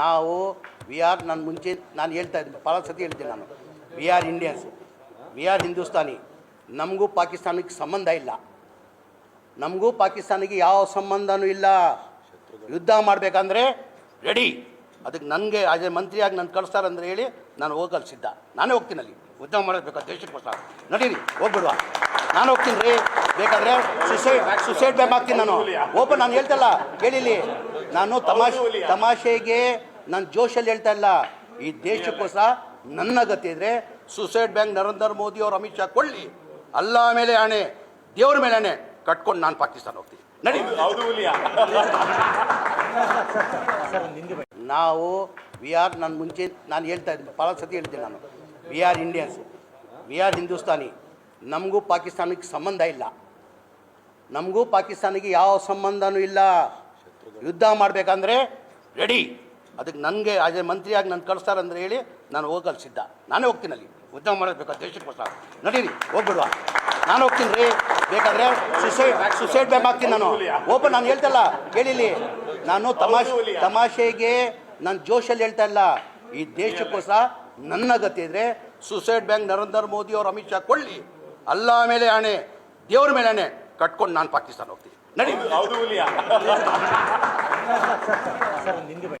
ನಾವು we are ನಾನು ಮುಂಚೆ, ನಾನು ಹೇಳ್ತಾ ಇದ್ದೆ ಭಾಳ ಸತಿ ಹೇಳ್ತೀನಿ ನಾನು. We are Indians we are Hindustani ನಮಗೂ ಪಾಕಿಸ್ತಾನಕ್ಕೆ ಸಂಬಂಧ ಇಲ್ಲ. ನಮಗೂ ಪಾಕಿಸ್ತಾನಿಗೆ ಯಾವ ಸಂಬಂಧನೂ ಇಲ್ಲ. ಯುದ್ಧ ಮಾಡಬೇಕಂದ್ರೆ ರೆಡಿ ಅದಕ್ಕೆ ನನಗೆ ಅದೇ ಮಂತ್ರಿಯಾಗಿ ನಾನು ಕಳಿಸ್ತಾರಂದ್ರೆ ಹೇಳಿ, ನಾನು ಹೋಗಲು ಸಿದ್ಧ. ನಾನೇ ಹೋಗ್ತೀನಲ್ಲಿ ಅಲ್ಲಿ. ಯುದ್ಧ ಮಾಡಬೇಕು ದೇಶಕ್ಕೋಸ್ಕರ. ನಡೀರಿ, ಹೋಗ್ಬಿಡುವ. ನಾನು ಹೋಗ್ತೀನಿ ರೀ. ಬೇಕಾದ್ರೆ ಸುಸೈಡ್ ಸುಸೈಡ್ ಬ್ಯಾಗ್ ಹಾಕ್ತೀನಿ ನಾನು. ಓಪನ್ ನಾನು ಹೇಳ್ತಲ್ಲ ಕೇಳಿಲಿ. ನಾನು ತಮಾಷೆ ತಮಾಷೆಗೆ ನಾನು ಜೋಶಲ್ಲಿ ಹೇಳ್ತಾ ಇಲ್ಲ. ಈ ದೇಶಕ್ಕೋಸ್ಕರ ನನ್ನ ಗತಿ ಇದ್ರೆ ಸುಸೈಡ್ ಬ್ಯಾಂಕ್ ನರೇಂದ್ರ ಮೋದಿ ಅವರು ಅಮಿತ್ ಶಾ ಕೊಳ್ಳಿ ಅಲ್ಲ ಮೇಲೆ ಆಣೆ. ದೇವ್ರ ಮೇಲೆ ಆಣೆ. ಕಟ್ಕೊಂಡು ನಾನು ಪಾಕಿಸ್ತಾನ ಹೋಗ್ತೀನಿ. ನಡಿ. ನಾವು ವಿ ಆರ್ ನಾನು ಮುಂಚೆ ನಾನು ಹೇಳ್ತಾ ಇದ್ದೆ ಭಾಳ ಸತಿ ಹೇಳ್ತೀನಿ ನಾನು. We are Indians. We are Hindustani. ನಮಗೂ ಪಾಕಿಸ್ತಾನಕ್ಕೆ ಸಂಬಂಧ ಇಲ್ಲ. ನಮಗೂ ಪಾಕಿಸ್ತಾನಿಗೆ ಯಾವ ಸಂಬಂಧನೂ ಇಲ್ಲ. ಯುದ್ಧ ಮಾಡಬೇಕಂದ್ರೆ ರೆಡಿ ಅದಕ್ಕೆ ನನಗೆ ಅದೇ ಮಂತ್ರಿಯಾಗಿ ನಾನು ಅಂದರೆ ಹೇಳಿ ನಾನು ಹೋಗಲು ಸಿದ್ಧ. ನಾನೇ ಹೋಗ್ತೀನಿ ಅಲ್ಲಿ. ಯುದ್ಧ ಮಾಡಬೇಕು ದೇಶಕ್ಕೋಸ್ಕರ ನಡೀರಿ, ಹೋಗ್ಬಿಡುವ. ನಾನು ಹೋಗ್ತೀನಿ ರೀ. ಬೇಕಾದ್ರೆ ಸುಸೈಡ್ ಸುಸೈಡ್ ಬ್ಯಾಗ್ ಹಾಕ್ತೀನಿ ನಾನು. ಓಪನ್ ನಾನು ಹೇಳ್ತಲ್ಲ ಕೇಳಿಲಿ ನಾನು ತಮಾಷೆ, ತಮಾಷೆಗೆ ನಾನು ಜೋಶಲ್ಲಿ ಹೇಳ್ತಾ ಇಲ್ಲ. ಈ ದೇಶಕ್ಕೋಸ್ಕರ ನನ್ನ ಗತಿ ಇದ್ರೆ ಸುಸೈಡ್ ಬ್ಯಾಂಕ್ ನರೇಂದ್ರ ಮೋದಿ ಅವರು ಅಮಿತ್ ಶಾ ಕೊಳ್ಳಿ ಅಲ್ಲ ಮೇಲೆ ಆಣೆ ದೇವ್ರ ಮೇಲೆ ಆಣೆ ಕಟ್ಕೊಂಡು ನಾನು ಪಾಕಿಸ್ತಾನ ಹೋಗ್ತೀನಿ. ನಡಿ